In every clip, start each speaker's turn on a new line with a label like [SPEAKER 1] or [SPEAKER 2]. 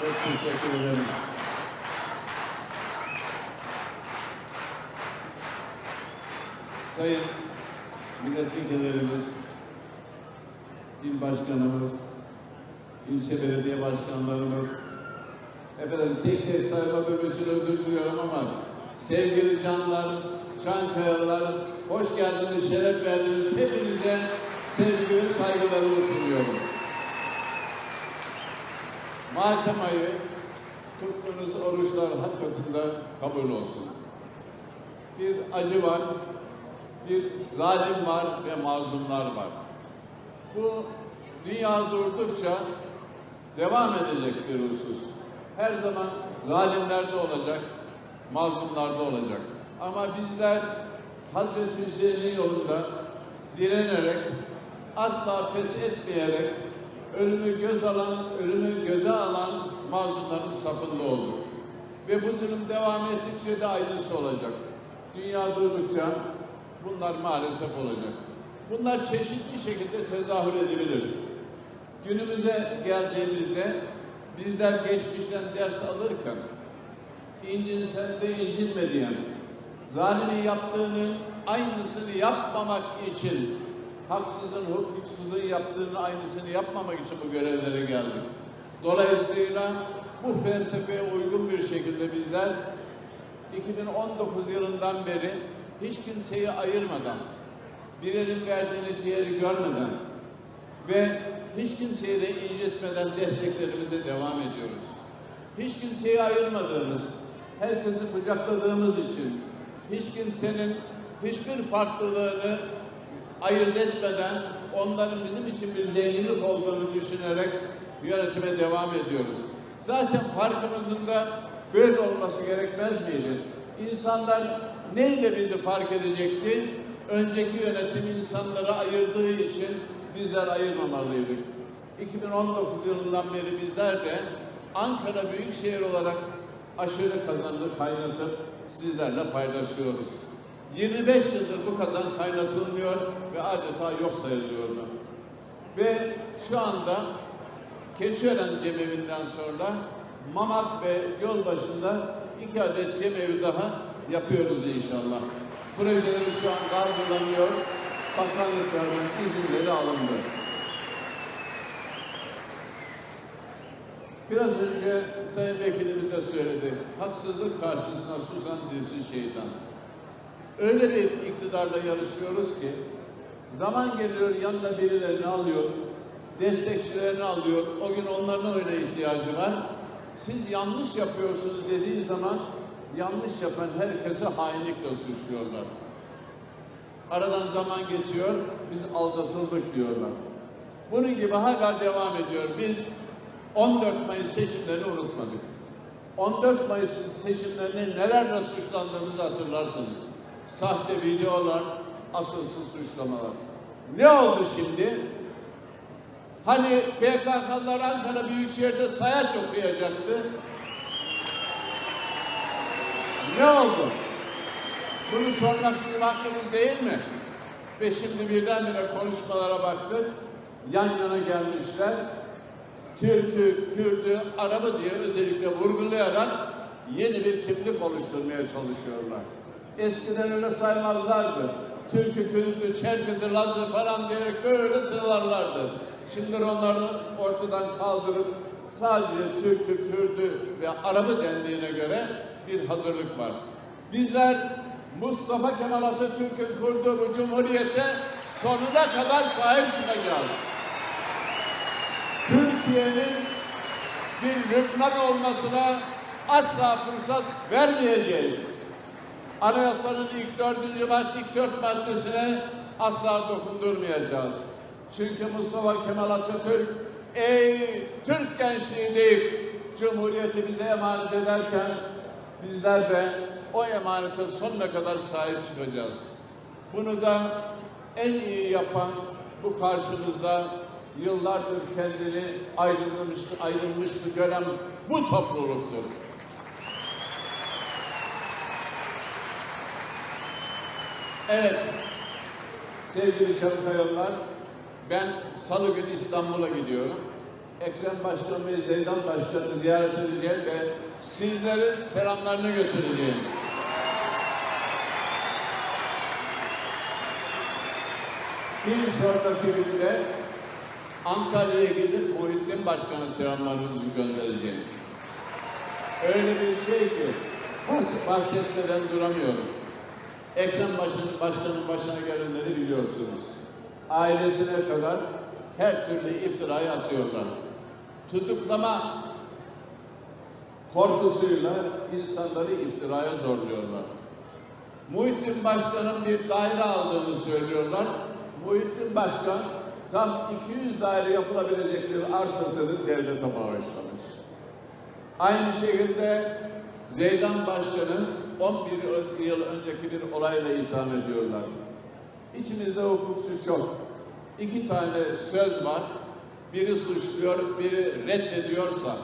[SPEAKER 1] Çok teşekkür ederim. Sayın milletvekillerimiz, il başkanımız, ilçe belediye başkanlarımız, efendim tek tek saymadığım için özür diliyorum ama sevgili canlar, Çankayalılar, hoş geldiniz, şeref verdiniz. Hepinize sevgi ve saygılarımı sunuyorum. Maltem ayı tuttuğunuz oruçlar hak kabul olsun. Bir acı var, bir zalim var ve mazlumlar var. Bu dünya durdukça devam edecek bir husus. Her zaman zalimler de olacak, mazlumlar da olacak. Ama bizler Hazreti Hüseyin'in yolunda direnerek, asla pes etmeyerek, ölümü göz alan, ölümü göze alan mazlumların safında olduk. Ve bu zulüm devam ettikçe de aynısı olacak. Dünya durdukça bunlar maalesef olacak. Bunlar çeşitli şekilde tezahür edebilir. Günümüze geldiğimizde bizler geçmişten ders alırken incinsen de incinme diyen, zalimin yaptığının aynısını yapmamak için, haksızın, hukuksuzun yaptığının aynısını yapmamak için bu görevlere geldik. Dolayısıyla bu felsefeye uygun bir şekilde bizler 2019 yılından beri hiç kimseyi ayırmadan, birinin verdiğini diğeri görmeden ve hiç kimseyi de incitmeden desteklerimize devam ediyoruz. Hiç kimseyi ayırmadığımız, herkesi kucakladığımız için, hiç kimsenin hiçbir farklılığını ayırt etmeden onların bizim için bir zenginlik olduğunu düşünerek yönetime devam ediyoruz. Zaten farkımızın da böyle olması gerekmez miydi? İnsanlar neyle bizi fark edecekti? Önceki yönetim insanları ayırdığı için bizler ayırmamalıydık. 2019 yılından beri bizler de Ankara Büyükşehir olarak aşırı kazandı kaynatıp sizlerle paylaşıyoruz. 25 yıldır bu kazan kaynatılmıyor ve adeta yok sayılıyordu. Ve şu anda Keçiören cemevinden sonra Mamak ve yol başında iki adet cemevi daha yapıyoruz inşallah. Projeleri şu an hazırlanıyor. Bakanlıklardan izinleri alındı. Biraz önce Sayın Vekilimiz de söyledi. Haksızlık karşısında susan dilsin şeytan. Öyle bir iktidarla yarışıyoruz ki zaman geliyor yanına birilerini alıyor, destekçilerini alıyor. O gün onların öyle ihtiyacı var. Siz yanlış yapıyorsunuz dediği zaman yanlış yapan herkese hainlikle suçluyorlar. Aradan zaman geçiyor, biz aldatıldık diyorlar. Bunun gibi hala devam ediyor. Biz 14 Mayıs seçimlerini unutmadık. 14 Mayıs seçimlerinde nelerle suçlandığımızı hatırlarsınız. Sahte videolar, asılsız suçlamalar. Ne oldu şimdi? Hani PKK'lılar Ankara Büyükşehir'de sayaç okuyacaktı. Ne oldu? Bunu sormak bir vaktimiz değil mi? Ve şimdi birdenbire konuşmalara baktık. Yan yana gelmişler. Türk'ü, Kürt'ü, Arap'ı diye özellikle vurgulayarak yeni bir kimlik oluşturmaya çalışıyorlar. Eskiden öyle saymazlardı. Türk'ü, Kürt'ü, Çerkez'i, Laz'ı falan diyerek böyle sıralarlardı. Şimdi onları ortadan kaldırıp sadece Türk'ü, Kürt'ü ve Arap'ı dendiğine göre bir hazırlık var. Bizler Mustafa Kemal Atatürk'ün kurduğu bu cumhuriyete sonuna kadar sahip çıkacağız. Türkiye'nin bir Lübnan olmasına asla fırsat vermeyeceğiz. Anayasanın ilk dördüncü madde, ilk dört maddesine asla dokundurmayacağız. Çünkü Mustafa Kemal Atatürk ey Türk gençliği deyip Cumhuriyeti bize emanet ederken bizler de o emanete sonuna kadar sahip çıkacağız. Bunu da en iyi yapan bu karşımızda yıllardır kendini ayrılmıştı, ayrılmıştı gören bu topluluktur. Evet, sevgili Çankayalılar, ben salı günü İstanbul'a gidiyorum. Ekrem Başkan ve Zeydan Başkan'ı ziyaret edeceğim ve sizlerin selamlarını götüreceğim. Bir sonraki günde Ankara'ya gidip Muhittin Başkan'a selamlarınızı göndereceğim. Öyle bir şey ki bahs- bahsetmeden duramıyorum. Ekrem başın, Başkan'ın başına gelenleri biliyorsunuz. Ailesine kadar her türlü iftirayı atıyorlar. Tutuklama korkusuyla insanları iftiraya zorluyorlar. Muhittin Başkan'ın bir daire aldığını söylüyorlar. Muhittin Başkan tam 200 daire yapılabilecek bir arsasını devlete bağışlamış. Aynı şekilde Zeydan Başkan'ı 11 yıl önceki bir olayla itham ediyorlar. İçimizde hukukçu çok. İki tane söz var. Biri suçluyor, biri reddediyorsa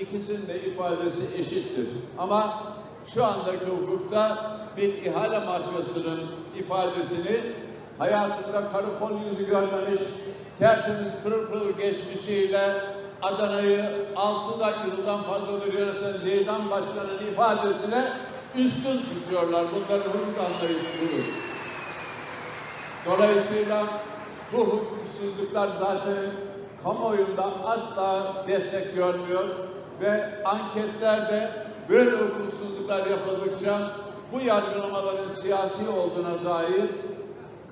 [SPEAKER 1] ikisinin de ifadesi eşittir. Ama şu andaki hukukta bir ihale mafyasının ifadesini hayatında karı kol yüzü görmemiş, tertemiz pırıl pırıl geçmişiyle Adana'yı 6 yıldan fazladır yöneten Zeydan Başkan'ın ifadesine üstün tutuyorlar. Bunların hukuk anlayışı budur. Dolayısıyla bu hukuksuzluklar zaten kamuoyunda asla destek görmüyor ve anketlerde böyle hukuksuzluklar yapıldıkça bu yargılamaların siyasi olduğuna dair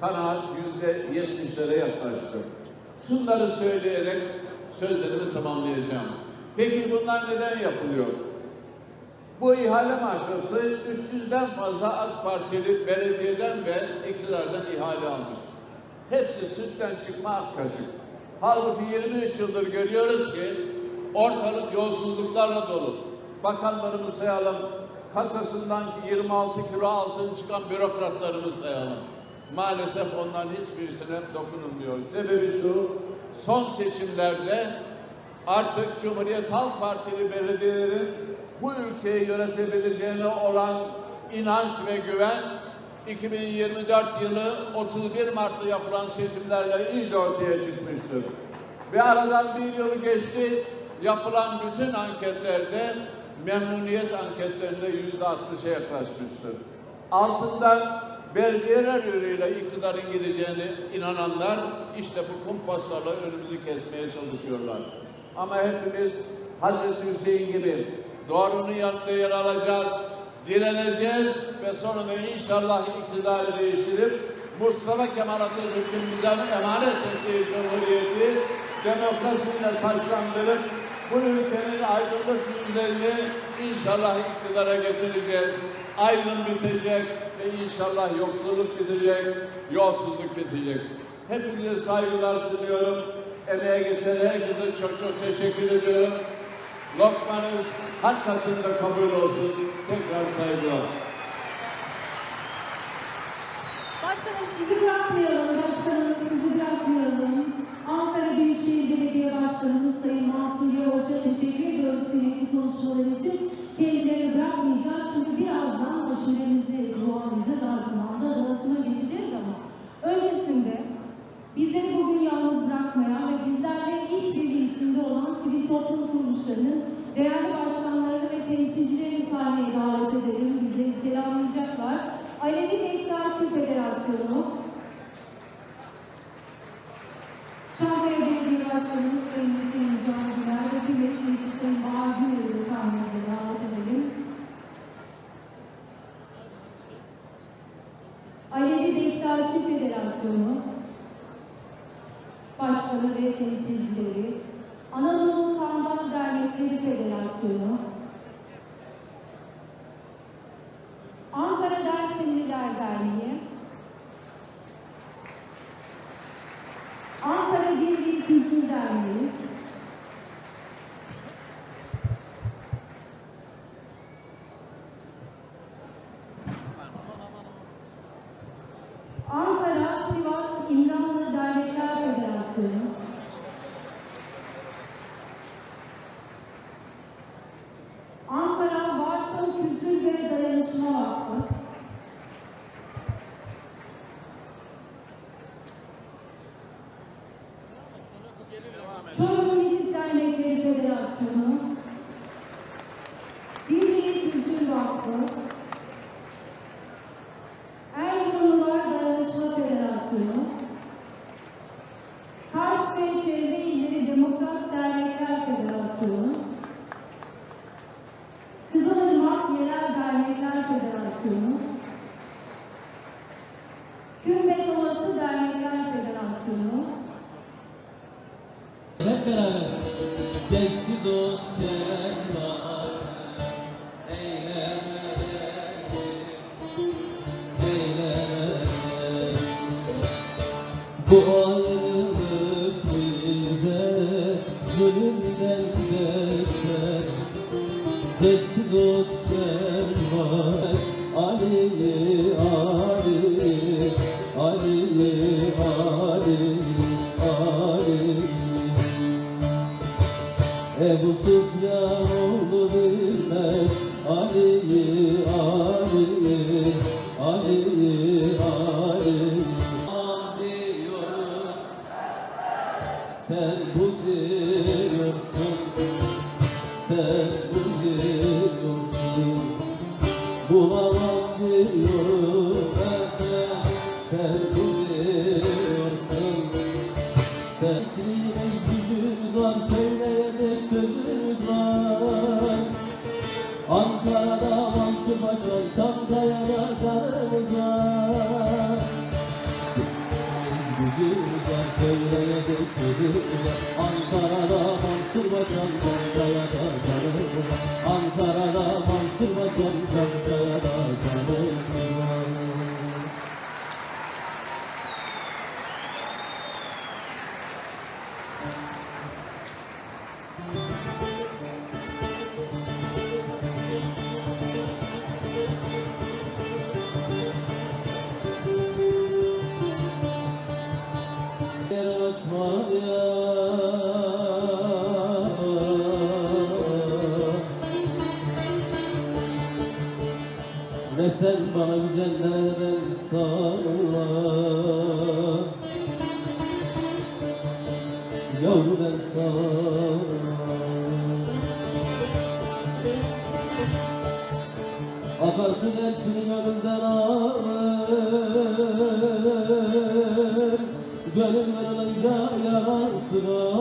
[SPEAKER 1] kanaat yüzde yetmişlere yaklaştı. Şunları söyleyerek sözlerimi tamamlayacağım. Peki bunlar neden yapılıyor? Bu ihale markası 300'den fazla AK Partili belediyeden ve iktidardan ihale almış. Hepsi sütten çıkma ak kaşık. Halbuki 23 yıldır görüyoruz ki ortalık yolsuzluklarla dolu. Bakanlarımı sayalım, kasasından 26 kilo altın çıkan bürokratlarımı sayalım. Maalesef onların hiçbirisine dokunulmuyor. Sebebi şu, son seçimlerde artık Cumhuriyet Halk Partili belediyelerin bu ülkeyi yönetebileceğine olan inanç ve güven 2024 yılı 31 Mart'ta yapılan seçimlerle iyice ortaya çıkmıştır. Ve aradan bir yıl geçti, yapılan bütün anketlerde memnuniyet anketlerinde yüzde 60'a yaklaşmıştır. Altından belediyeler yoluyla iktidarın gideceğine inananlar işte bu kumpaslarla önümüzü kesmeye çalışıyorlar. Ama hepimiz Hazreti Hüseyin gibi doğrunun yanında yer alacağız, direneceğiz ve sonra da inşallah iktidarı değiştirip Mustafa Kemal Atatürk'ün bize emanet ettiği cumhuriyeti demokrasiyle taşlandırıp bu ülkenin aydınlık yüzlerini inşallah iktidara getireceğiz. Aydın bitecek ve inşallah yoksulluk bitecek, yolsuzluk bitecek. Hepinize saygılar sunuyorum. Emeğe geçen herkese çok çok teşekkür ediyorum. Lokmanız hak katında kabul olsun. Tekrar saygılar.
[SPEAKER 2] Başkanım sizi bırakmayalım, başkanım sizi bırakmayalım. Ankara Büyükşehir Belediye Başkanımız Sayın Mansur Yavaş'a teşekkür ediyoruz kıymetli konuşmaları için. Kendilerini bırakmayacağız çünkü birazdan aşuremizi dualayacağız. Ardından da dağıtıma geçeceğiz ama öncesinde bizleri bugün yalnız bırakmayan ve bizlerle işbirliği içinde olan sivil toplum kuruluşlarının değerli
[SPEAKER 3] Ebu Süfyan Gücümüz var Söyleyecek sözümüz var. Ankara'da Mansur Paşa Çankaya'da canımız var Gücümüz var söyleyecek sözümüz var. Ankara'da Mansur Paşa Çankaya'da canımız var Ankara'da Mansur Paşa Çankaya'da sen bana güzellerden sağla Yavru ben sağla Akarsu dersin gönülden ağır Gönül verilince yalan sığar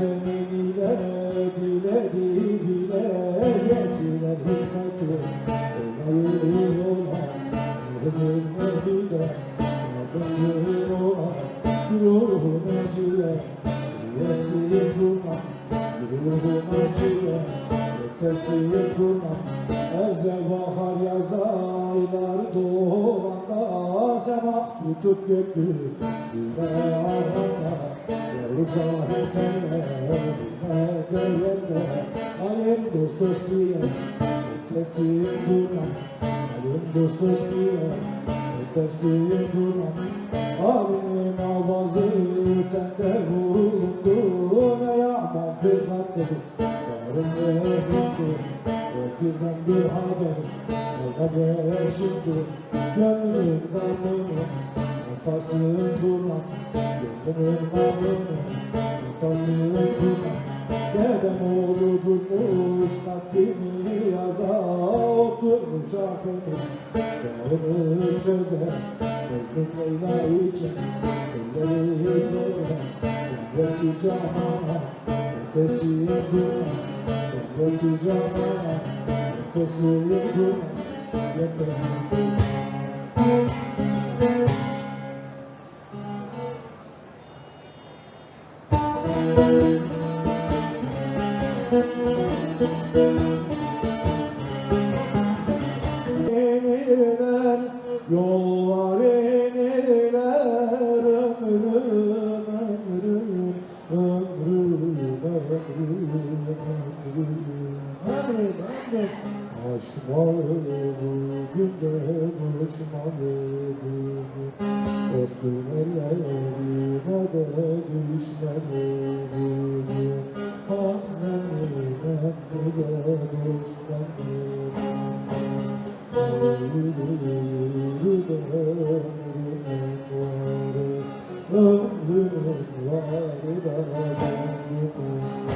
[SPEAKER 4] Ökla senin ile Diledi bile Yetiler hikmeti yerde Alem dost dost diye Ötesi buna Alem dost dost diye Ötesi buna Alim albazı Sen de vuruldun Ya mağfirat dedi Yarın ve hindi Öpüden bir haber Ne haber şimdi Gönlüm damını Atasın buna Gönlüm damını Umurumuz takdimi azap durmuşakını Yarını çözer Mecnun Leyla için Çölleri gezer Kuvveti cahana Ötesi yeduna Kuvveti cahana Ötesi yeduna Ötesi yeduna Ağzına da